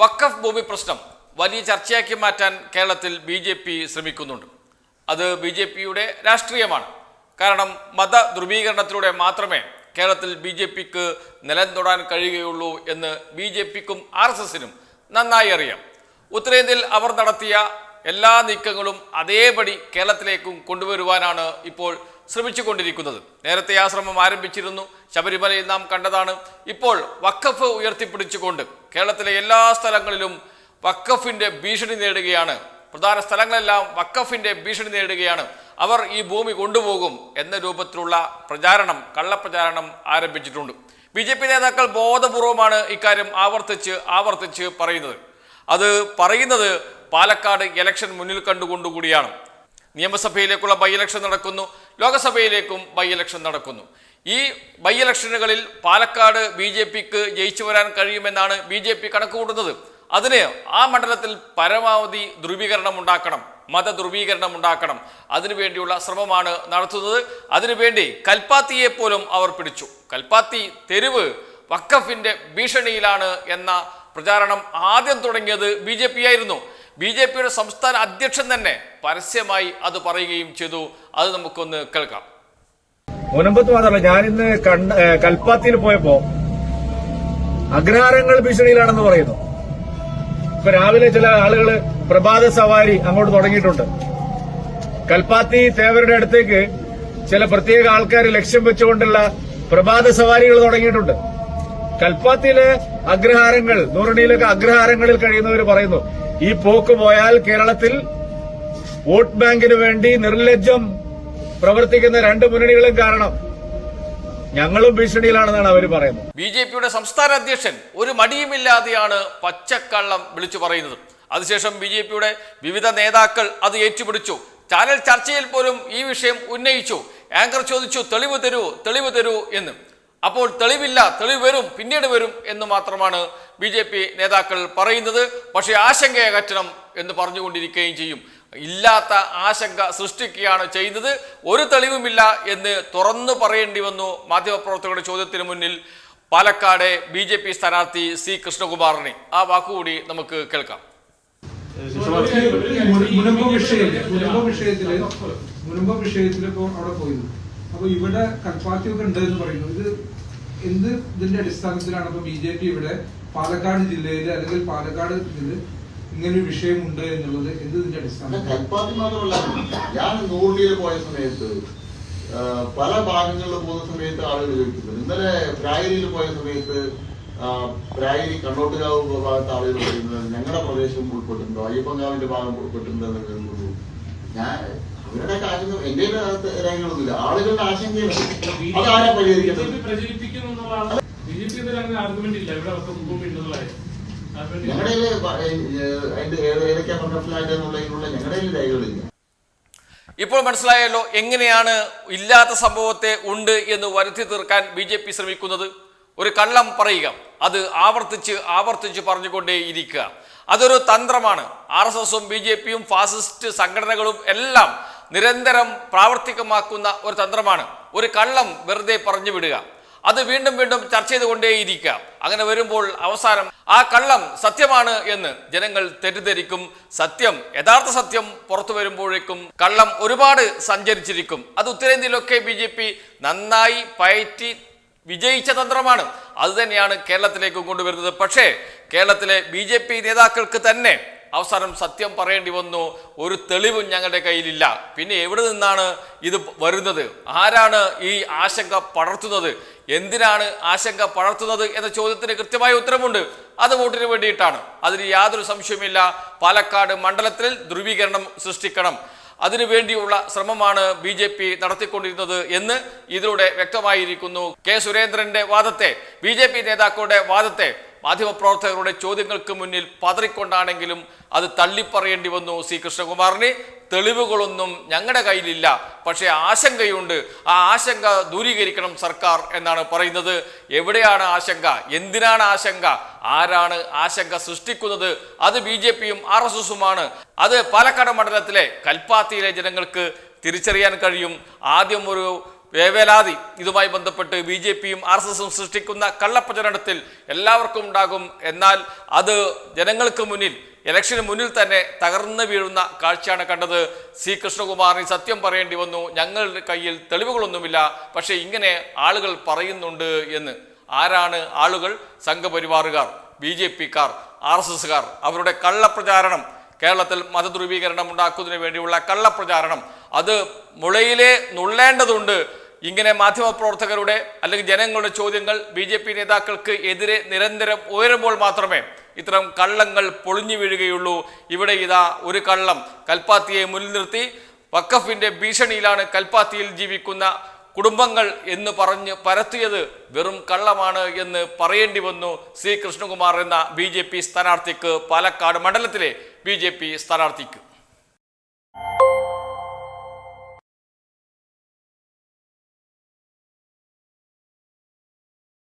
വഖഫ് ഭൂമി പ്രശ്നം വലിയ ചർച്ചയാക്കി മാറ്റാൻ കേരളത്തിൽ ബി ജെ പി ശ്രമിക്കുന്നുണ്ട്. അത് ബി ജെ പിയുടെ രാഷ്ട്രീയമാണ്. കാരണം മത ധ്രുവീകരണത്തിലൂടെ മാത്രമേ കേരളത്തിൽ ബി ജെ പിക്ക് നിലം തൊടാൻ കഴിയുകയുള്ളൂ എന്ന് ബി ജെ പിക്കും ആർ എസ് എസിനും നന്നായി അറിയാം. ഉത്തരേന്ത്യയിൽ അവർ നടത്തിയ എല്ലാ നീക്കങ്ങളും അതേപടി കേരളത്തിലേക്കും കൊണ്ടുവരുവാനാണ് ഇപ്പോൾ ശ്രമിച്ചുകൊണ്ടിരിക്കുന്നത്. നേരത്തെ ആ ശ്രമം ആരംഭിച്ചിരുന്നു. ശബരിമലയിൽ നാം കണ്ടതാണ്. ഇപ്പോൾ വക്കഫ് ഉയർത്തിപ്പിടിച്ചുകൊണ്ട് കേരളത്തിലെ എല്ലാ സ്ഥലങ്ങളിലും വക്കഫിന്റെ ഭീഷണി നേടുകയാണ്. പ്രധാന സ്ഥലങ്ങളെല്ലാം വക്കഫിന്റെ ഭീഷണി നേടുകയാണ്. അവർ ഈ ഭൂമി കൊണ്ടുപോകും എന്ന രൂപത്തിലുള്ള പ്രചാരണം കള്ളപ്രചാരണം ആരംഭിച്ചിട്ടുണ്ട്. ബി ജെ പി നേതാക്കൾ ബോധപൂർവമാണ് ഇക്കാര്യം ആവർത്തിച്ച് ആവർത്തിച്ച് പറയുന്നത്. അത് പറയുന്നത് പാലക്കാട് ഇലക്ഷൻ മുന്നിൽ കണ്ടുകൊണ്ടുകൂടിയാണ്. നിയമസഭയിലേക്കുള്ള ബൈ ഇലക്ഷൻ നടക്കുന്നു ലോകസഭയിലേക്കും ബൈ ഇലക്ഷൻ നടക്കുന്നു. ഈ ബൈ ഇലക്ഷനുകളിൽ പാലക്കാട് ബി ജെ പിക്ക് ജയിച്ചു വരാൻ കഴിയുമെന്നാണ് ബി ജെ പി കണക്കുകൂട്ടുന്നത്. അതിന് ആ മണ്ഡലത്തിൽ പരമാവധി ധ്രുവീകരണം ഉണ്ടാക്കണം മത ധ്രുവീകരണം ഉണ്ടാക്കണം അതിനുവേണ്ടിയുള്ള ശ്രമമാണ് നടത്തുന്നത്. അതിനുവേണ്ടി കൽപ്പാത്തിയെ പോലും അവർ പിടിച്ചു. കൽപ്പാത്തി തെരുവ് വക്കഫിന്റെ ഭീഷണിയിലാണ് എന്ന പ്രചാരണം ആദ്യം തുടങ്ങിയത് ബി ആയിരുന്നു. ബി ജെ പിയുടെ സംസ്ഥാന അധ്യക്ഷൻ തന്നെ പരസ്യമായി അത് പറയുകയും ചെയ്തു. അത് നമുക്കൊന്ന് കേൾക്കാം. മുനമ്പത്ത് മാത്രമല്ല ഞാനിന്ന് കണ്ട കൽപ്പാത്തിയിൽ പോയപ്പോ അഗ്രഹാരങ്ങൾ ഭീഷണിയിലാണെന്ന് പറയുന്നു. ഇപ്പൊ രാവിലെ ചില ആളുകൾ പ്രഭാത സവാരി അങ്ങോട്ട് തുടങ്ങിയിട്ടുണ്ട്. കൽപ്പാത്തി തേവരുടെ അടുത്തേക്ക് ചില പ്രത്യേക ആൾക്കാർ ലക്ഷ്യം വെച്ചുകൊണ്ടുള്ള പ്രഭാത സവാരികൾ തുടങ്ങിയിട്ടുണ്ട്. കൽപ്പാത്തിയിലെ അഗ്രഹാരങ്ങൾ നൂറണിയിലൊക്കെ അഗ്രഹാരങ്ങളിൽ കഴിയുന്നവർ പറയുന്നു ഈ പോക്ക് പോയാൽ കേരളത്തിൽ വോട്ട് ബാങ്കിന് വേണ്ടി നിർലജ്ജം പ്രവർത്തിക്കുന്ന രണ്ട് മുന്നണികളും കാരണം. ഞങ്ങളും ഭീഷണിയിലാണെന്നാണ് അവർ പറയുന്നത്. ബി ജെ പിയുടെ സംസ്ഥാന അധ്യക്ഷൻ ഒരു മടിയുമില്ലാതെയാണ് പച്ചക്കള്ളം വിളിച്ചു പറയുന്നത്. അതിനുശേഷം ബി ജെ പിയുടെ വിവിധ നേതാക്കൾ അത് ഏറ്റുപിടിച്ചു. ചാനൽ ചർച്ചയിൽ പോലും ഈ വിഷയം ഉന്നയിച്ചു. ആങ്കർ ചോദിച്ചു തെളിവ് തരൂ തെളിവ് തരൂ എന്ന്. അപ്പോൾ തെളിവില്ല തെളിവ് വരും പിന്നീട് വരും എന്ന് മാത്രമാണ് ബി ജെ പി നേതാക്കൾ പറയുന്നത്. പക്ഷേ ആശങ്ക അകറ്റണം എന്ന് പറഞ്ഞുകൊണ്ടിരിക്കുകയും ചെയ്യും. ഇല്ലാത്ത ആശങ്ക സൃഷ്ടിക്കുകയാണ് ചെയ്യുന്നത്. ഒരു തെളിവുമില്ല എന്ന് തുറന്നു പറയേണ്ടി വന്നു മാധ്യമപ്രവർത്തകരുടെ ചോദ്യത്തിന് മുന്നിൽ പാലക്കാട് ബി ജെ പി സ്ഥാനാർത്ഥി സി കൃഷ്ണകുമാറിനെ. ആ വാക്കുകൂടി നമുക്ക് കേൾക്കാം. മുനമ്പ വിഷയത്തിൽ മുനമ്പ വിഷയത്തിൽ ഇപ്പൊ അവിടെ പോയിരുന്നു അപ്പൊ ഇവിടെ കൽപ്പാത്തിയൊക്കെ ഉണ്ട് എന്ന് പറയുന്നു. ഇത് എന്ത് ഇതിന്റെ അടിസ്ഥാനത്തിലാണ്? ഇപ്പൊ ബി ജെ പി ഇവിടെ പാലക്കാട് ജില്ലയിൽ അല്ലെങ്കിൽ പാലക്കാട് ഇതിൽ ഇങ്ങനൊരു വിഷയമുണ്ട് എന്നുള്ളത് എന്ത് ഇതിന്റെ അടിസ്ഥാനം കൽപ്പാത്തി മാത്രമല്ല ഞാൻ നൂറിൽ പോയ സമയത്ത് പല ഭാഗങ്ങളിൽ പോകുന്ന സമയത്ത് ആളുകൾ ചോദിക്കുന്നത് ഇന്നലെ പ്രായരിയിൽ പോയ സമയത്ത് പ്രായരി കണ്ണോട്ടുകാവ് ഭാഗത്ത് ആളുകൾ പറയുന്നത് ഞങ്ങളുടെ പ്രദേശം ഉൾപ്പെട്ടിട്ടുണ്ടോ? അയ്യപ്പൻകാവിന്റെ ഭാഗം ഉൾപ്പെട്ടിട്ടുണ്ടോ എന്നൊക്കെ ഞാൻ അവരുടെ ആശങ്ക എന്റെ രേഖകളൊന്നുമില്ല ആളുകളുടെ ആശങ്കയാണ്. അതാരാ പരിഹരിക്കുന്നത് കാര്യം. ഞങ്ങളുടെ എന്നുള്ളതിനുള്ള ഞങ്ങളുടെ രേഖകളില്ല ഇപ്പോൾ മനസ്സിലായല്ലോ എങ്ങനെയാണ് ഇല്ലാത്ത സംഭവത്തെ ഉണ്ട് എന്ന് വരുത്തി തീർക്കാൻ ബി ജെ പി ശ്രമിക്കുന്നത്. ഒരു കള്ളം പറയുക. അത് ആവർത്തിച്ച് ആവർത്തിച്ച് പറഞ്ഞുകൊണ്ടേ ഇരിക്കുക അതൊരു തന്ത്രമാണ്. ആർ എസ് എസും ബി ജെ പിയും ഫാസിസ്റ്റ് സംഘടനകളും എല്ലാം നിരന്തരം പ്രാവർത്തികമാക്കുന്ന ഒരു തന്ത്രമാണ്. ഒരു കള്ളം വെറുതെ പറഞ്ഞു വിടുക. അത് വീണ്ടും വീണ്ടും ചർച്ച ചെയ്തുകൊണ്ടേയിരിക്കുക. അങ്ങനെ വരുമ്പോൾ അവസാനം ആ കള്ളം സത്യമാണ് എന്ന് ജനങ്ങൾ തെറ്റിദ്ധരിക്കും. സത്യം യഥാർത്ഥ സത്യം പുറത്തു വരുമ്പോഴേക്കും കള്ളം ഒരുപാട് സഞ്ചരിച്ചിരിക്കും. അത് ഉത്തരേന്ത്യയിലൊക്കെ ബി ജെ പി നന്നായി പയറ്റി വിജയിച്ച തന്ത്രമാണ്. അത് തന്നെയാണ് കേരളത്തിലേക്ക് കൊണ്ടുവരുന്നത്. പക്ഷേ കേരളത്തിലെ ബി നേതാക്കൾക്ക് തന്നെ അവസാനം സത്യം പറയേണ്ടി വന്നു. ഒരു തെളിവും ഞങ്ങളുടെ കയ്യിലില്ല. പിന്നെ എവിടെ നിന്നാണ് ഇത് വരുന്നത്? ആരാണ് ഈ ആശങ്ക പടർത്തുന്നത്? എന്തിനാണ് ആശങ്ക പടർത്തുന്നത് എന്ന ചോദ്യത്തിന് കൃത്യമായ ഉത്തരമുണ്ട്. അത് വോട്ടിന് വേണ്ടിയിട്ടാണ്. അതിന് യാതൊരു സംശയമില്ല പാലക്കാട് മണ്ഡലത്തിൽ ധ്രുവീകരണം സൃഷ്ടിക്കണം. അതിനുവേണ്ടിയുള്ള ശ്രമമാണ് ബി ജെ പി നടത്തിക്കൊണ്ടിരുന്നത് എന്ന് ഇതിലൂടെ വ്യക്തമായിരിക്കുന്നു. കെ സുരേന്ദ്രന്റെ വാദത്തെ ബി നേതാക്കളുടെ വാദത്തെ മാധ്യമപ്രവർത്തകരുടെ ചോദ്യങ്ങൾക്ക് മുന്നിൽ പതറിക്കൊണ്ടാണെങ്കിലും അത് തള്ളിപ്പറയേണ്ടി വന്നു സി കൃഷ്ണകുമാറിന്. തെളിവുകളൊന്നും ഞങ്ങളുടെ കയ്യിലില്ല. പക്ഷേ ആശങ്കയുണ്ട്. ആ ആശങ്ക ദൂരീകരിക്കണം സർക്കാർ എന്നാണ് പറയുന്നത്. എവിടെയാണ് ആശങ്ക? എന്തിനാണ് ആശങ്ക? ആരാണ് ആശങ്ക സൃഷ്ടിക്കുന്നത്? അത് ബി ജെ പിയും ആർ എസ് എസുമാണ് അത് പാലക്കാട് മണ്ഡലത്തിലെ കൽപ്പാത്തിയിലെ ജനങ്ങൾക്ക് തിരിച്ചറിയാൻ കഴിയും. ആദ്യം ഒരു വേവലാതി. ഇതുമായി ബന്ധപ്പെട്ട് ബി ജെ പിയും ആർ എസ് എസും സൃഷ്ടിക്കുന്ന കള്ളപ്രചരണത്തിൽ എല്ലാവർക്കും ഉണ്ടാകും. എന്നാൽ അത് ജനങ്ങൾക്ക് മുന്നിൽ ഇലക്ഷന് മുന്നിൽ തന്നെ തകർന്നു വീഴുന്ന കാഴ്ചയാണ് കണ്ടത്. സി കൃഷ്ണകുമാറിന് സത്യം പറയേണ്ടി വന്നു. ഞങ്ങളുടെ കയ്യിൽ തെളിവുകളൊന്നുമില്ല. പക്ഷേ ഇങ്ങനെ ആളുകൾ പറയുന്നുണ്ട് എന്ന്. ആരാണ് ആളുകൾ? സംഘപരിവാറുകാർ ബി ജെ പിക്കാർ ആർ എസ് എസുകാർ. അവരുടെ കള്ളപ്രചാരണം കേരളത്തിൽ മതധ്രുവീകരണം ഉണ്ടാക്കുന്നതിന് വേണ്ടിയുള്ള കള്ളപ്രചാരണം അത് മുളയിലെ നുള്ളേണ്ടതുണ്ട്. ഇങ്ങനെ മാധ്യമപ്രവർത്തകരുടെ അല്ലെങ്കിൽ ജനങ്ങളുടെ ചോദ്യങ്ങൾ ബി ജെ പി നേതാക്കൾക്ക് എതിരെ നിരന്തരം ഉയരുമ്പോൾ മാത്രമേ ഇത്തരം കള്ളങ്ങൾ പൊളിഞ്ഞു വീഴുകയുള്ളൂ. ഇവിടെ ഇതാ ഒരു കള്ളം. കൽപ്പാത്തിയെ മുന്നിൽ നിർത്തി. വക്കഫിന്റെ ഭീഷണിയിലാണ് കൽപ്പാത്തിയിൽ ജീവിക്കുന്ന കുടുംബങ്ങൾ എന്ന് പറഞ്ഞ് പരത്തിയത് വെറും കള്ളമാണ് എന്ന് പറയേണ്ടി വന്നു സി കൃഷ്ണകുമാർ എന്ന ബി സ്ഥാനാർത്ഥിക്ക് പാലക്കാട് മണ്ഡലത്തിലെ ബി സ്ഥാനാർത്ഥിക്ക്.